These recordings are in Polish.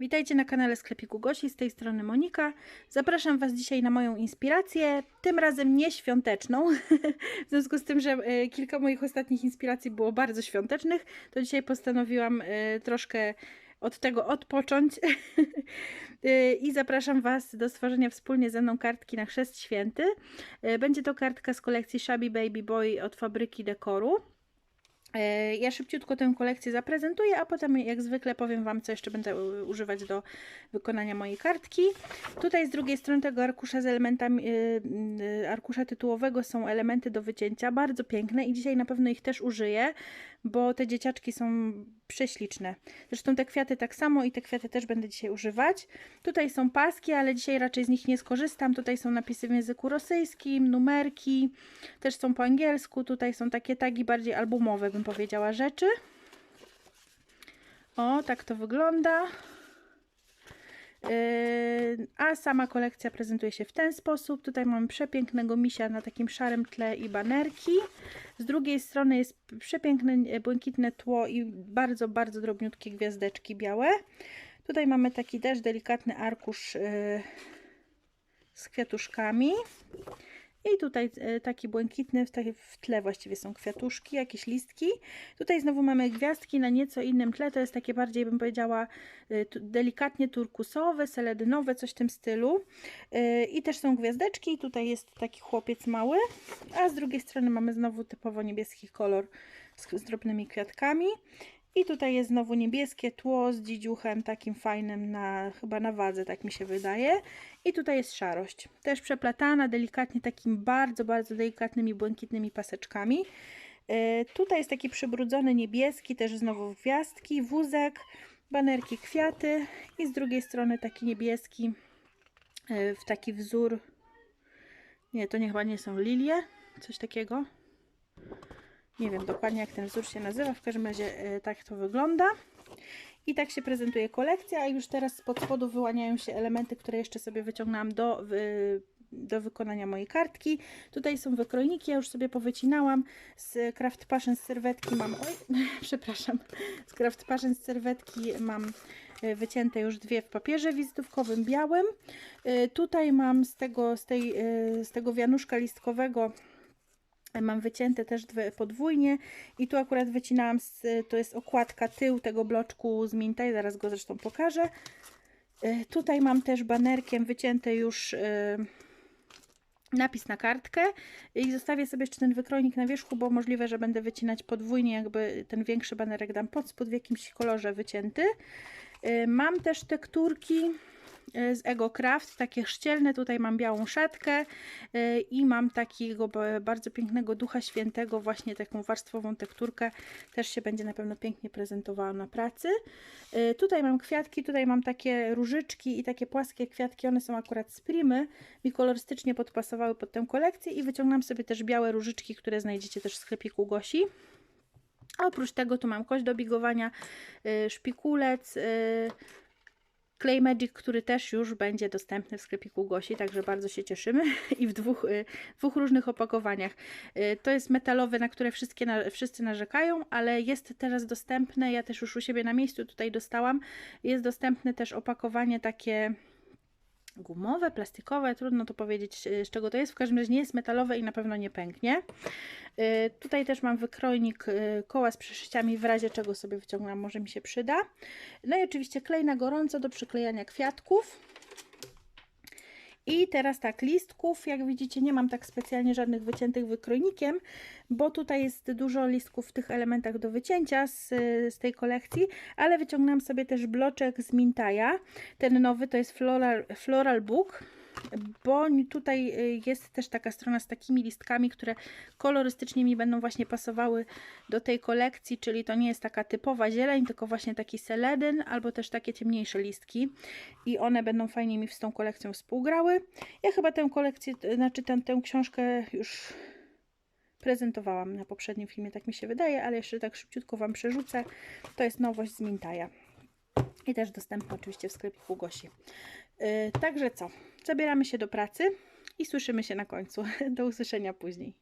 Witajcie na kanale Sklepiku Gosi, z tej strony Monika. Zapraszam Was dzisiaj na moją inspirację, tym razem nie świąteczną. w związku z tym, że e, kilka moich ostatnich inspiracji było bardzo świątecznych, to dzisiaj postanowiłam e, troszkę od tego odpocząć e, i zapraszam Was do stworzenia wspólnie ze mną kartki na Chrzest Święty. Będzie to kartka z kolekcji Shabby Baby Boy od fabryki dekoru. E, ja szybciutko tę kolekcję zaprezentuję, a potem jak zwykle powiem Wam, co jeszcze będę używać do wykonania mojej kartki. Tutaj z drugiej strony tego arkusza z elementami, y, y, arkusza tytułowego są elementy do wycięcia, bardzo piękne i dzisiaj na pewno ich też użyję, bo te dzieciaczki są prześliczne. Zresztą te kwiaty tak samo i te kwiaty też będę dzisiaj używać. Tutaj są paski, ale dzisiaj raczej z nich nie skorzystam. Tutaj są napisy w języku rosyjskim, numerki, też są po angielsku. Tutaj są takie tagi bardziej albumowe, bym powiedziała, rzeczy. O, tak to wygląda. Yy, a sama kolekcja prezentuje się w ten sposób. Tutaj mamy przepięknego misia na takim szarym tle i banerki. Z drugiej strony jest przepiękne e, błękitne tło i bardzo, bardzo drobniutkie gwiazdeczki białe. Tutaj mamy taki też delikatny arkusz yy, z kwiatuszkami. I tutaj e, taki błękitny, w tle właściwie są kwiatuszki, jakieś listki. Tutaj znowu mamy gwiazdki na nieco innym tle, to jest takie bardziej bym powiedziała e, delikatnie turkusowe, seledynowe, coś w tym stylu. E, I też są gwiazdeczki, tutaj jest taki chłopiec mały, a z drugiej strony mamy znowu typowo niebieski kolor z, z drobnymi kwiatkami. I tutaj jest znowu niebieskie tło z dzidziuchem takim fajnym na chyba na wadze, tak mi się wydaje. I tutaj jest szarość, też przeplatana delikatnie takim bardzo, bardzo delikatnymi błękitnymi paseczkami. Yy, tutaj jest taki przybrudzony niebieski, też znowu gwiazdki, wózek, banerki, kwiaty i z drugiej strony taki niebieski yy, w taki wzór. Nie, to nie chyba nie są lilie, coś takiego. Nie wiem dokładnie jak ten wzór się nazywa, w każdym razie e, tak to wygląda. I tak się prezentuje kolekcja, a już teraz spod spodu wyłaniają się elementy, które jeszcze sobie wyciągnęłam do, do wykonania mojej kartki. Tutaj są wykrojniki, ja już sobie powycinałam. Z Craft Passion z serwetki mam... Oj, przepraszam. Z Craft Passion z serwetki mam e, wycięte już dwie w papierze wizytówkowym białym. E, tutaj mam z tego, z tej, z tego wianuszka listkowego Mam wycięte też dwie podwójnie i tu akurat wycinałam, z, to jest okładka tył tego bloczku z Mintaj, zaraz go zresztą pokażę. E, tutaj mam też banerkiem wycięte już e, napis na kartkę i zostawię sobie jeszcze ten wykrojnik na wierzchu, bo możliwe, że będę wycinać podwójnie, jakby ten większy banerek dam pod spód w jakimś kolorze wycięty. E, mam też tekturki z Ego Craft, takie chrzcielne. Tutaj mam białą szatkę e, i mam takiego bardzo pięknego Ducha Świętego, właśnie taką warstwową tekturkę. Też się będzie na pewno pięknie prezentowała na pracy. E, tutaj mam kwiatki, tutaj mam takie różyczki i takie płaskie kwiatki. One są akurat z Primy. Mi kolorystycznie podpasowały pod tę kolekcję i wyciągnąłem sobie też białe różyczki, które znajdziecie też w sklepiku Gosi. A oprócz tego tu mam kość do bigowania, szpikulec, Clay Magic, który też już będzie dostępny w sklepiku Gosi, także bardzo się cieszymy. I w dwóch, y, dwóch różnych opakowaniach. Y, to jest metalowe, na które wszystkie, wszyscy narzekają, ale jest teraz dostępne, ja też już u siebie na miejscu tutaj dostałam, jest dostępne też opakowanie takie gumowe, plastikowe, trudno to powiedzieć e, z czego to jest, w każdym razie nie jest metalowe i na pewno nie pęknie. E, tutaj też mam wykrojnik e, koła z przeszyciami, w razie czego sobie wyciągnęłam, może mi się przyda. No i oczywiście klej na gorąco do przyklejania kwiatków. I teraz tak, listków, jak widzicie nie mam tak specjalnie żadnych wyciętych wykrojnikiem, bo tutaj jest dużo listków w tych elementach do wycięcia z, z tej kolekcji, ale wyciągnęłam sobie też bloczek z Mintaja. Ten nowy to jest Floral, Floral Book bo tutaj y, jest też taka strona z takimi listkami, które kolorystycznie mi będą właśnie pasowały do tej kolekcji, czyli to nie jest taka typowa zieleń, tylko właśnie taki seledyn, albo też takie ciemniejsze listki i one będą fajnie mi z tą kolekcją współgrały. Ja chyba tę kolekcję, znaczy tę, tę książkę już prezentowałam na poprzednim filmie, tak mi się wydaje, ale jeszcze tak szybciutko Wam przerzucę. To jest nowość z Mintaja. I też dostępna oczywiście w sklepiku Gosi. Yy, także co? Zabieramy się do pracy i słyszymy się na końcu. Do usłyszenia później.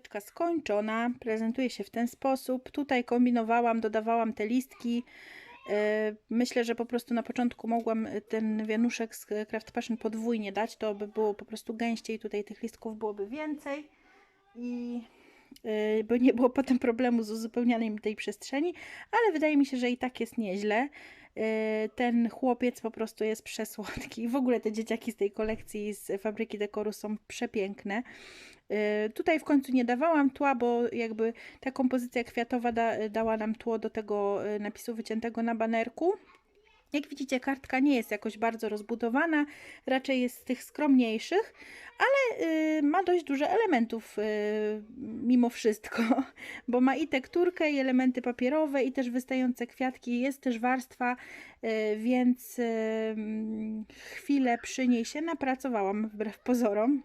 Choineczka skończona, prezentuje się w ten sposób. Tutaj kombinowałam, dodawałam te listki. E, Myślę, że po prostu na początku mogłam ten wianuszek z Craft Passion podwójnie dać, to by było po prostu gęściej, tutaj tych listków byłoby więcej i e, bo nie było potem problemu z uzupełnianiem tej przestrzeni, ale wydaje mi się, że i tak jest nieźle. E, Ten chłopiec po prostu jest przesłodki. W ogóle te dzieciaki z tej kolekcji z fabryki dekoru są przepiękne. E, Tutaj w końcu nie dawałam tła, bo jakby ta kompozycja kwiatowa da, dała nam tło do tego napisu wyciętego na banerku. Jak widzicie, kartka nie jest jakoś bardzo rozbudowana, raczej jest z tych skromniejszych, ale y, ma dość dużo elementów y, mimo wszystko, bo ma i tekturkę, i elementy papierowe, i też wystające kwiatki, jest też warstwa, y, więc y, chwilę przy niej się napracowałam wbrew pozorom.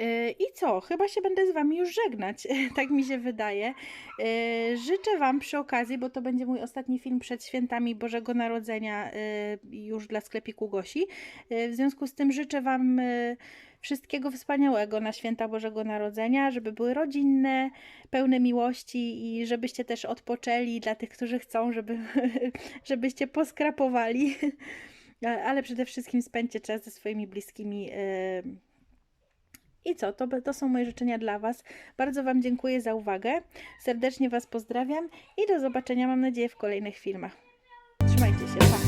Y, I co? Chyba się będę z Wami już żegnać, tak mi się wydaje. Y, Życzę Wam przy okazji, bo to będzie mój ostatni film przed świętami Bożego Narodzenia y, już dla sklepiku Gosi. W związku z tym życzę Wam wszystkiego wspaniałego na święta Bożego Narodzenia, żeby były rodzinne, pełne miłości i żebyście też odpoczęli dla tych, którzy chcą, żeby, żebyście poskrapowali. Ale przede wszystkim spędźcie czas ze swoimi bliskimi. I co? To, to są moje życzenia dla Was. Bardzo Wam dziękuję za uwagę. Serdecznie Was pozdrawiam i do zobaczenia, mam nadzieję, w kolejnych filmach. Trzymajcie się. Pa!